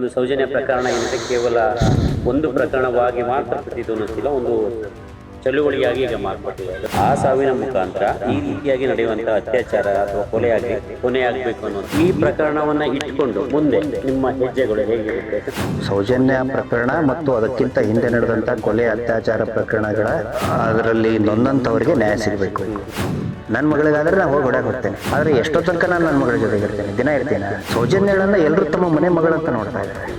ಒಂದು ಸೌಜನ್ಯ ಪ್ರಕರಣ ಏನಿದೆ ಕೇವಲ ಒಂದು ಪ್ರಕರಣವಾಗಿ ಮಾತ್ರ ಪ್ರತಿಧ್ವನಿಸಿಲ್ಲ ಒಂದು ಚಳುವಳಿಯಾಗಿ ಈಗ ಮಾರ್ಪಟ್ಟಿದೆ. ಆ ಸಾವಿನ ಮುಖಾಂತರ ಈ ರೀತಿಯಾಗಿ ನಡೆಯುವಂತಹ ಅತ್ಯಾಚಾರ ಅಥವಾ ಕೊಲೆ ಆಗಲಿ ಕೊನೆ ಆಗಬೇಕು ಅನ್ನೋದು ಈ ಪ್ರಕರಣವನ್ನ ಇಟ್ಕೊಂಡು ಮುಂದೆ ನಿಮ್ಮ ಹೆಜ್ಜೆಗಳು ಹೇಗಿರುತ್ತೆ? ಸೌಜನ್ಯ ಪ್ರಕರಣ ಮತ್ತು ಅದಕ್ಕಿಂತ ಹಿಂದೆ ನಡೆದಂತಹ ಕೊಲೆ, ಅತ್ಯಾಚಾರ ಪ್ರಕರಣಗಳ, ಅದರಲ್ಲಿ ನೊಂದಂತವರಿಗೆ ನ್ಯಾಯ ಸಿಗಬೇಕು. ನನ್ನ ಮಗಳಿಗಾದ್ರೆ ನಾನು ಹೋಗಿ ಹೊಡ್ಯಾಕ್ ಹೋಗ್ತೇನೆ. ಆದರೆ ಎಷ್ಟೋ ತನಕ ನಾನು ನನ್ನ ಮಗಳ ಜೊತೆಗೆ ಇರ್ತೇನೆ. ದಿನ ಇರ್ತೇನೆ? ಸೌಜನ್ಯಗಳನ್ನ ಎಲ್ಲರೂ ತಮ್ಮ ಮನೆ ಮಗಳಂತ ನೋಡ್ತಾ ಇದ್ದಾರೆ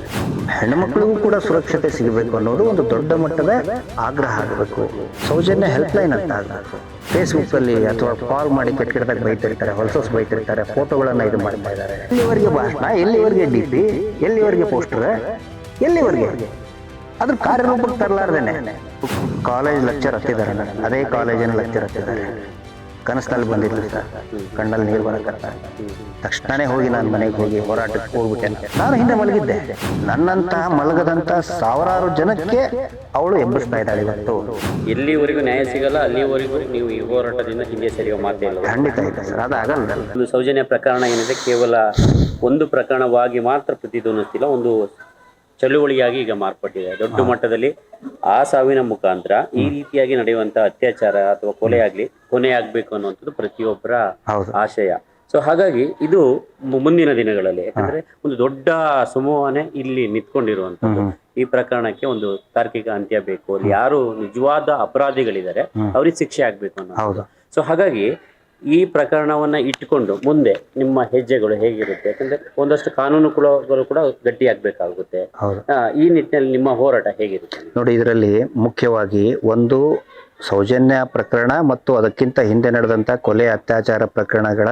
ಹೆಣ್ಣುಮಕ್ಕಳಿಗೂ ಕೂಡ ಸುರಕ್ಷತೆ ಸಿಗಬೇಕು ಅನ್ನೋದು ಒಂದು ದೊಡ್ಡ ಮಟ್ಟದ ಆಗ್ರಹ ಆಗಬೇಕು. ಸೌಜನ್ಯ ಹೆಲ್ಪ್ಲೈನ್ ಅಂತ ಆಗಬೇಕು ಫೇಸ್ಬುಕ್ ಅಲ್ಲಿ ಅಥವಾ ಕಾಲ್ ಮಾಡಿ ಕೆಟ್ಟ ಕೆಟ್ಟದಾಗ ಬೈತಿರ್ತಾರೆ, ಹೊಲಸಸ್ ಬೈತಿರ್ತಾರೆ, ಫೋಟೋಗಳನ್ನ ಇದು ಮಾಡ್ತಾ ಇದ್ದಾರೆ. ಎಲ್ಲಿವರೆಗೆ ಭಾಷಣ ಎಲ್ಲಿವರೆಗೆ ಡಿ ಪಿ? ಎಲ್ಲಿವರೆಗೆ ಪೋಸ್ಟರ್? ಎಲ್ಲಿವರೆಗೆ? ಅದ್ರ ಕಾರ್ಯರೂಪಕ್ಕೆ ತರಲಾರ್ದೇನೆ. ಕಾಲೇಜ್ ಲೆಕ್ಚರ್ ಹತ್ತಿದ್ದಾರೆ ಅದೇ ಕಾಲೇಜಿನ ಲೆಕ್ಚರ್ ಹತ್ತಿದ್ದಾರೆ. ಕನಸಿನಲ್ಲಿ ಬಂದಿತ್ತು. ಸರ್ ಕಣ್ಣಲ್ಲಿ ನೀರು ಬರಕತ್ತ. ತಕ್ಷಣನೇ ಹೋಗಿ ನಾನು ಮನೆಗೆ ಹೋಗಿ ಹೋರಾಟಕ್ಕೆ ಹೋಗ್ಬಿಟ್ಟೆ. ನಾನು ಹಿಂದೆ ಮಲಗಿದ್ದೆ. ನನ್ನಂತಹ ಮಲಗದಂತ ಸಾವಿರಾರು ಜನಕ್ಕೆ ಅವಳು ಎಬ್ಬಿಸ್ತಾ ಇದ್ದಾಳೆ ಇವತ್ತು. ಎಲ್ಲಿವರೆಗೂ ನ್ಯಾಯ ಸಿಗಲ್ಲ ಅಲ್ಲಿವರೆಗೂ ನೀವು ಈ ಹೋರಾಟದಿಂದ ಹಿಂದೆ ಸರಿಯೋ ಮಾತೇ ಇಲ್ಲ. ಖಂಡಿತ ಇದೆ ಸರ್ ಅದಾಗಲ್ಲ ಒಂದು ಸೌಜನ್ಯ ಪ್ರಕರಣ ಏನಿದೆ ಕೇವಲ ಒಂದು ಪ್ರಕರಣವಾಗಿ ಮಾತ್ರ ಪ್ರತಿಧ್ವನಿಸ್ತಿಲ್ಲ ಒಂದು ಚಳುವಳಿಯಾಗಿ ಈಗ ಮಾರ್ಪಟ್ಟಿದೆ. ದೊಡ್ಡ ಮಟ್ಟದಲ್ಲಿ ಆ ಸಾವಿನ ಮುಖಾಂತರ ಈ ರೀತಿಯಾಗಿ ನಡೆಯುವಂತಹ ಅತ್ಯಾಚಾರ ಅಥವಾ ಕೊಲೆಯಾಗ್ಲಿ ಕೊನೆಯಾಗಬೇಕು ಅನ್ನುವಂಥದ್ದು ಪ್ರತಿಯೊಬ್ಬರ ಆಶಯ. ಸೊ ಹಾಗಾಗಿ ಇದು ಮುಂದಿನ ದಿನಗಳಲ್ಲಿ ಯಾಕಂದ್ರೆ ಒಂದು ದೊಡ್ಡ ಸಮೂಹನೇ ಇಲ್ಲಿ ನಿಂತ್ಕೊಂಡಿರುವಂತದ್ದು ಈ ಪ್ರಕರಣಕ್ಕೆ ಒಂದು ತಾರ್ಕಿಕ ಅಂತ್ಯ ಬೇಕು. ಅಲ್ಲಿ ಯಾರು ನಿಜವಾದ ಅಪರಾಧಿಗಳಿದ್ದಾರೆ ಅವ್ರಿಗೆ ಶಿಕ್ಷೆ ಆಗ್ಬೇಕು ಅನ್ನೋದು ಸೊ ಹಾಗಾಗಿ ಈ ಪ್ರಕರಣವನ್ನ ಇಟ್ಕೊಂಡು ಮುಂದೆ ನಿಮ್ಮ ಹೆಜ್ಜೆಗಳು ಹೇಗಿರುತ್ತೆ? ಯಾಕಂದ್ರೆ ಒಂದಷ್ಟು ಕಾನೂನು ಕುಲಗಳು ಕೂಡ ಗಟ್ಟಿಯಾಗಬೇಕಾಗುತ್ತೆ. ಹೌದು. ಈ ನಿಟ್ಟಿನಲ್ಲಿ ನಿಮ್ಮ ಹೋರಾಟ ಹೇಗಿರುತ್ತೆ? ನೋಡಿ ಇದರಲ್ಲಿ ಮುಖ್ಯವಾಗಿ ಒಂದು ಸೌಜನ್ಯ ಪ್ರಕರಣ ಮತ್ತು ಅದಕ್ಕಿಂತ ಹಿಂದೆ ನಡೆದಂಥ ಕೊಲೆ ಅತ್ಯಾಚಾರ ಪ್ರಕರಣಗಳ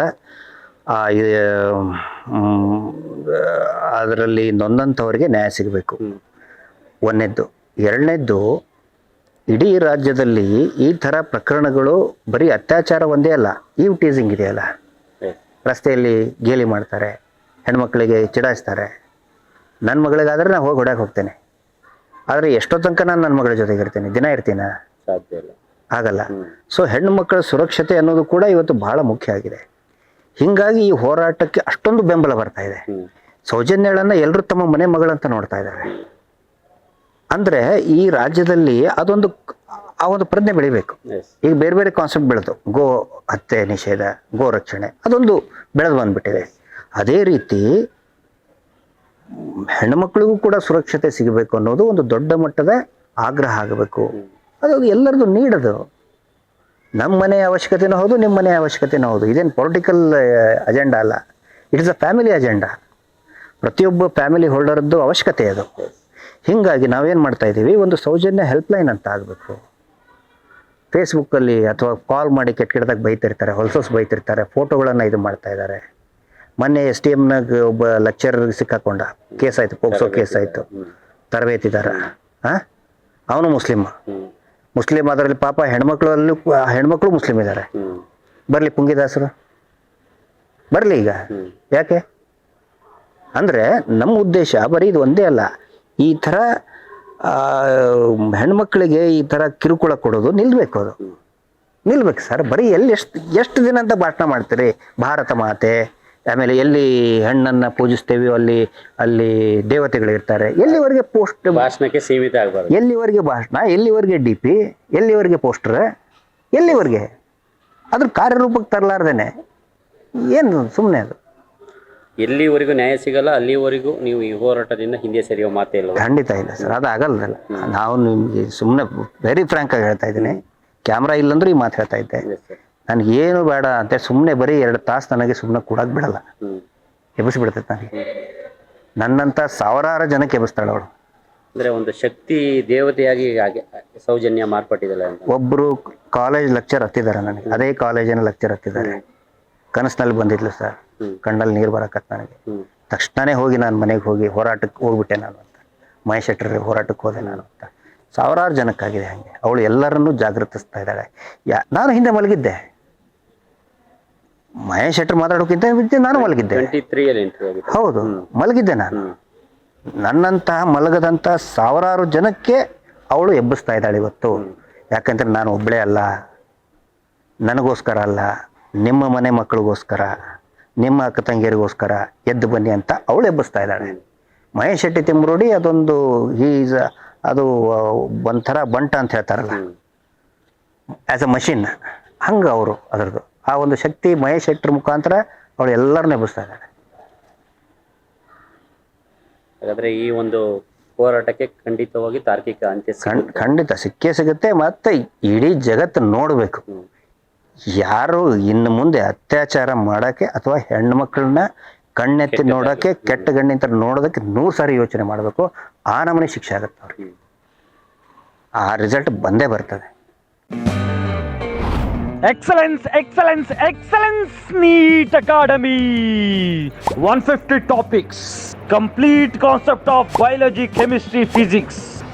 ಅದರಲ್ಲಿ ನೊಂದಂಥವ್ರಿಗೆ ನ್ಯಾಯ ಸಿಗಬೇಕು. ಒಂದೇದ್ದು. ಒಂದನೇದ್ದು ಎರಡನೇದ್ದು ಇಡೀ ರಾಜ್ಯದಲ್ಲಿ ಈ ಥರ ಪ್ರಕರಣಗಳು ಬರೀ ಅತ್ಯಾಚಾರ ಒಂದೇ ಅಲ್ಲ ಈವ್ ಟೀಸಿಂಗ್ ಇದೆಯಲ್ಲ ರಸ್ತೆಯಲ್ಲಿ ಗೇಲಿ ಮಾಡ್ತಾರೆ ಹೆಣ್ಮಕ್ಳಿಗೆ ಚಿಡಾಯಿಸ್ತಾರೆ. ನನ್ನ ಮಗಳಿಗಾದ್ರೆ ನಾನು ಹೋಗಿ ಹೊಡ್ಯಾಕೆ ಹೋಗ್ತೇನೆ. ಆದರೆ ಎಷ್ಟೋ ತನಕ ನಾನು ನನ್ನ ಮಗಳ ಜೊತೆಗೆ ಇರ್ತೇನೆ ದಿನ ಇರ್ತೀನ? ಸಾಧ್ಯ ಇಲ್ಲ. ಆಗಲ್ಲ. ಸೊ ಹೆಣ್ಣು ಮಕ್ಕಳ ಸುರಕ್ಷತೆ ಅನ್ನೋದು ಕೂಡ ಇವತ್ತು ಬಹಳ ಮುಖ್ಯ ಆಗಿದೆ. ಹಿಂಗಾಗಿ ಈ ಹೋರಾಟಕ್ಕೆ ಅಷ್ಟೊಂದು ಬೆಂಬಲ ಬರ್ತಾ ಇದೆ. ಸೌಜನ್ಯಗಳನ್ನ ಎಲ್ಲರೂ ತಮ್ಮ ಮನೆ ಮಗಳಂತ ನೋಡ್ತಾ ಇದ್ದಾರೆ. ಅಂದ್ರೆ ಈ ರಾಜ್ಯದಲ್ಲಿ ಅದೊಂದು ಆ ಒಂದು ಪ್ರಜ್ಞೆ ಬೆಳಿಬೇಕು. ಈಗ ಬೇರೆ ಬೇರೆ ಕಾನ್ಸೆಪ್ಟ್ ಬೆಳೆದು ಗೋ ಹತ್ಯೆ ನಿಷೇಧ ಗೋ ರಕ್ಷಣೆ ಅದೊಂದು ಬೆಳೆದು ಬಂದ್ಬಿಟ್ಟಿದೆ. ಅದೇ ರೀತಿ ಹೆಣ್ಣುಮಕ್ಕಳಿಗೂ ಕೂಡ ಸುರಕ್ಷತೆ ಸಿಗಬೇಕು ಅನ್ನೋದು ಒಂದು ದೊಡ್ಡ ಮಟ್ಟದ ಆಗ್ರಹ ಆಗಬೇಕು. ಅದು ಎಲ್ಲರದು ನೀಡದು. ನಮ್ಮ ಮನೆಯ ಅವಶ್ಯಕತೆನೂ ಹೌದು ನಿಮ್ಮ ಮನೆಯ ಅವಶ್ಯಕತೆನೂ ಹೌದು. ಇದೇನು ಪೊಲಿಟಿಕಲ್ ಅಜೆಂಡಾ ಅಲ್ಲ. It is a family agenda ಪ್ರತಿಯೊಬ್ಬ ಫ್ಯಾಮಿಲಿ ಹೋಲ್ಡರ್ದು ಅವಶ್ಯಕತೆ ಅದು. ಹೀಗಾಗಿ ನಾವೇನು ಮಾಡ್ತಾ ಇದ್ದೀವಿ ಒಂದು ಸೌಜನ್ಯ ಹೆಲ್ಪ್ಲೈನ್ ಅಂತ ಆಗಬೇಕು. ಫೇಸ್ಬುಕ್ಕಲ್ಲಿ ಅಥವಾ ಕಾಲ್ ಮಾಡಿ ಕೆಟ್ಟ ಕೆಟ್ಟದಾಗ ಬೈತಿರ್ತಾರೆ ಹೊಲ್ಸೋಸ್ ಬೈತಿರ್ತಾರೆ ಫೋಟೋಗಳನ್ನು ಇದು ಮಾಡ್ತಾ ಇದ್ದಾರೆ ಮೊನ್ನೆ ಎಸ್ ಟಿ ಎಮ್ನಾಗ ಒಬ್ಬ ಲೆಕ್ಚರ್ ಸಿಕ್ಕಾಕೊಂಡ ಕೇಸ್ ಆಯಿತು ಪೋಕ್ಸೋ ಕೇಸ್ ಆಯಿತು. ತರಬೇತಿದಾರ ಹಾಂ ಅವನು ಮುಸ್ಲಿಮ್. ಮುಸ್ಲಿಮ್ ಮುಸ್ಲಿಂ ಅದರಲ್ಲಿ ಪಾಪ ಹೆಣ್ಮಕ್ಳಲ್ಲೂ ಹೆಣ್ಮಕ್ಳು ಮುಸ್ಲಿಂ ಇದ್ದಾರೆ ಬರಲಿ ಪುಂಗಿದಾಸರು ಬರಲಿ ಈಗ. ಯಾಕೆ? ಅಂದರೆ ನಮ್ಮ ಉದ್ದೇಶ ಬರೀ ಇದು ಒಂದೇ ಅಲ್ಲ. ಈ ಥರ ಹೆಣ್ಮಕ್ಳಿಗೆ ಈ ಥರ ಕಿರುಕುಳ ಕೊಡೋದು ನಿಲ್ಬೇಕು ಅದು. ನಿಲ್ಬೇಕು ಸರ್. ಬರೀ ಎಲ್ಲಿ ಎಷ್ಟು ಎಷ್ಟು ದಿನ ಅಂತ ಭಾಷಣ ಮಾಡ್ತೀರಿ? ಭಾರತ ಮಾತೆ ಆಮೇಲೆ ಎಲ್ಲಿ ಹೆಣ್ಣನ್ನು ಪೂಜಿಸ್ತೇವೆ ಅಲ್ಲಿ ಅಲ್ಲಿ ದೇವತೆಗಳಿರ್ತಾರೆ. ಎಲ್ಲಿವರೆಗೆ ಪೋಸ್ಟ್ ಭಾಷಣಕ್ಕೆ ಸೀಮಿತ ಆಗಬಾರ್ದು. ಎಲ್ಲಿವರೆಗೆ ಭಾಷಣ ಎಲ್ಲಿವರೆಗೆ ಡಿ ಪಿ ಎಲ್ಲಿವರೆಗೆ ಪೋಸ್ಟರ್ ಎಲ್ಲಿವರೆಗೆ? ಅದ್ರ ಕಾರ್ಯರೂಪಕ್ಕೆ ತರಲಾರ್ದೇನೆ. ಏನು ಸುಮ್ಮನೆ ಅದು. ಎಲ್ಲಿವರೆಗೂ ನ್ಯಾಯ ಸಿಗಲ್ಲ ಅಲ್ಲಿವರೆಗೂ ನೀವು ಈ ಹೋರಾಟದಿಂದ ಹಿಂದೆ ಸರಿಯೋ ಮಾತೇ ಇಲ್ಲ ಖಂಡಿತ ಇಲ್ಲ ಸರ್ ಅದು ಆಗಲ್ಲದಲ್ಲ ನಾವು ನಿಮಗೆ ಸುಮ್ಮನೆ ವೆರಿ ಫ್ರ್ಯಾಂಕ್ ಆಗಿ ಹೇಳ್ತಾ ಇದ್ದೀನಿ. ಕ್ಯಾಮ್ರಾ ಇಲ್ಲಂದ್ರೆ ಈ ಮಾತು ಹೇಳ್ತಾ ಇದ್ದೆ. ನನಗೇನು sir. ನನಗೆ ಏನು ಬೇಡ ಅಂತ ಸುಮ್ಮನೆ ಬರೀ ಎರಡು ತಾಸು ನನಗೆ ಸುಮ್ಮನೆ ಕೂಡಕ್ಕೆ ಬಿಡಲ್ಲ. ಎಬ್ಬಿಸ್ಬಿಡ್ತೈತೆ ನನಗೆ. ನನ್ನಂಥ ಸಾವಿರಾರು ಜನಕ್ಕೆ ಎಬ್ಬಿಸ್ತಾಳೆ ಅವಳು. ಅಂದ್ರೆ ಒಂದು ಶಕ್ತಿ ದೇವತೆಯಾಗಿ ಹಾಗೆ ಸೌಜನ್ಯ ಮಾರ್ಪಟ್ಟಿದಲ್ಲ ಅಂತ. ಒಬ್ಬರು ಕಾಲೇಜ್ ಲೆಕ್ಚರ್ ಹತ್ತಿದ್ದಾರೆ ನನಗೆ. ಅದೇ ಕಾಲೇಜಿನ ಲೆಕ್ಚರ್ ಹತ್ತಿದ್ದಾರೆ. ಕನಸಿನಲ್ಲಿ ಬಂದಿದ್ಲು ಸರ್. ಕಣ್ಣಲ್ಲಿ ನೀರು ಬರಕತ್ ನನಗೆ. ತಕ್ಷಣನೇ ಹೋಗಿ ನಾನು ಮನೆಗೆ ಹೋಗಿ ಹೋರಾಟಕ್ಕೆ ಹೋಗ್ಬಿಟ್ಟೆ ನಾನು ಅಂತ. ಮಹೇಶ್ ಶೆಟ್ಟರ್ ಹೋರಾಟಕ್ಕೆ ಹೋದೆ ನಾನು ಅಂತ. ಸಾವಿರಾರು ಜನಕ್ಕಾಗಿದೆ ಹಾಗೆ. ಅವಳು ಎಲ್ಲರನ್ನೂ ಜಾಗೃತಿಸ್ತಾ ಇದ್ದಾಳೆ. ಯಾ ನಾನು ಹಿಂದೆ ಮಲಗಿದ್ದೆ. ಮಹೇಶ್ ಶೆಟ್ಟರ್ ಮಾತಾಡೋಕ್ಕಿಂತ ಮುಂಚೆ ನಾನು ಮಲಗಿದ್ದೆ. ಹೌದು ಮಲಗಿದ್ದೆ ನಾನು. ನನ್ನಂತಹ ಮಲಗದಂಥ ಸಾವಿರಾರು ಜನಕ್ಕೆ ಅವಳು ಎಬ್ಬಿಸ್ತಾ ಇದ್ದಾಳೆ ಇವತ್ತು. ಯಾಕಂದ್ರೆ ನಾನು ಒಬ್ಬಳೇ ಅಲ್ಲ. ನನಗೋಸ್ಕರ ಅಲ್ಲ. ನಿಮ್ಮ ಮನೆ ಮಕ್ಕಳಿಗೋಸ್ಕರ. ನಿಮ್ಮ ಅಕ್ಕ ತಂಗಿಯರಿಗೋಸ್ಕರ ಎದ್ದು ಬನ್ನಿ ಅಂತ ಅವಳು ಎಬ್ಬಿಸ್ತಾ ಇದ್ದಾಳೆ. ಮಹೇಶ್ ಶೆಟ್ಟಿ ತಿಮ್ರೋಡಿ ಅದೊಂದು ಈಸ್ ಅದು ಒಂಥರ ಬಂಟ ಅಂತ ಹೇಳ್ತಾರಲ್ಲ. ಆ್ಯಸ್ ಅ ಮಷಿನ್ ಹಂಗೆ ಅವರು ಅದರದ್ದು. ಆ ಒಂದು ಶಕ್ತಿ ಮಹೇಶ್ ಶೆಟ್ಟರ್ ಮುಖಾಂತರ ಅವಳು ಎಲ್ಲರನ್ನೂ ಎಬ್ಬಿಸ್ತಾ ಇದ್ದಾರೆ ಹಾಗಾದ್ರೆ ಈ ಒಂದು ಹೋರಾಟಕ್ಕೆ ಖಂಡಿತವಾಗಿ ತಾರ್ಕಿಕ ಅಂತ್ಯ ಖಂಡ್ ಖಂಡಿತ ಸಿಕ್ಕೇ ಸಿಗುತ್ತೆ. ಮತ್ತೆ ಇಡೀ ಜಗತ್ತು ನೋಡಬೇಕು. ಯಾರು ಇನ್ನು ಮುಂದೆ ಅತ್ಯಾಚಾರ ಮಾಡೋಕ್ಕೆ ಅಥವಾ ಹೆಣ್ಮಕ್ಳನ್ನ ಕಣ್ಣೆತ್ತಿ ನೋಡೋಕ್ಕೆ ಕೆಟ್ಟ ಗಣ್ಣಿಂತ ನೋಡೋದಕ್ಕೆ ನೂರು ಸಾರಿ ಯೋಚನೆ ಮಾಡಬೇಕು. ಆ ನಮನೆ ಶಿಕ್ಷೆ ಆಗುತ್ತೆ ಅವ್ರಿಗೆ. ಆ ರಿಸಲ್ಟ್ ಬಂದೇ ಬರ್ತದೆ. Excellence, excellence, excellence, NEET Academy. 150 topics, complete concept of biology, chemistry, physics.